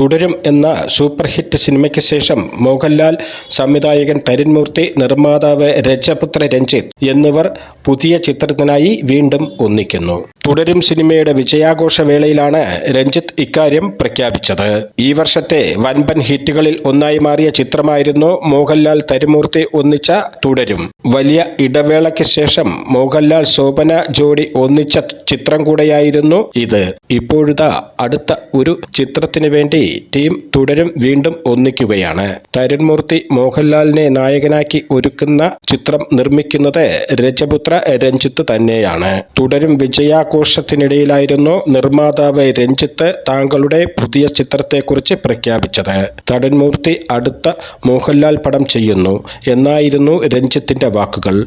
തുടരും എന്ന super hit സിനിമയ്ക്ക് ശേഷം മോഹൻലാൽ സംവിധായകൻ തരുൺമൂർത്തി നിർമ്മാതാവ് രജപുത്ര രഞ്ജിത്ത് എന്നിവർ പുതിയ ചിത്രത്തിനായി വീണ്ടും ഒന്നിക്കുന്നു. തുടരും സിനിമയുടെ വിജയാഘോഷ വേളയിലാണ് രഞ്ജിത്ത് ഇക്കാര്യം പ്രഖ്യാപിച്ചത്. ഈ വർഷത്തെ വൻപൻ ഹിറ്റുകളിൽ ഒന്നായി മാറിയ ചിത്രമായിരുന്നു മോഹൻലാൽ തരുമൂർത്തി ഒന്നിച്ച തുടരും. വലിയ ഇടവേളയ്ക്ക് ശേഷം മോഹൻലാൽ ശോഭന ജോഡി ഒന്നിച്ച ചിത്രം കൂടെയായിരുന്നു ഇത്. ഇപ്പോഴിതാ അടുത്ത ഒരു ചിത്രത്തിന് വേണ്ടി ടീം തുടരും വീണ്ടും ഒന്നിക്കുകയാണ്. തരുൺമൂർത്തി മോഹൻലാലിനെ നായകനാക്കി ഒരുക്കുന്ന ചിത്രം നിർമ്മിക്കുന്നത് രജപുത്ര രഞ്ജിത്ത് തന്നെയാണ്. തുടരും വിജയാഘോഷത്തിനിടയിലായിരുന്നു നിർമ്മാതാവ് രഞ്ജിത്ത് താങ്കളുടെ പുതിയ ചിത്രത്തെക്കുറിച്ച് പ്രഖ്യാപിച്ചത്. തരുൺമൂർത്തി അടുത്ത മോഹൻലാൽ പടം ചെയ്യുന്നു. എന്നായിരുന്നു രഞ്ജിത്തിന്റെ വാക്കുകൾ.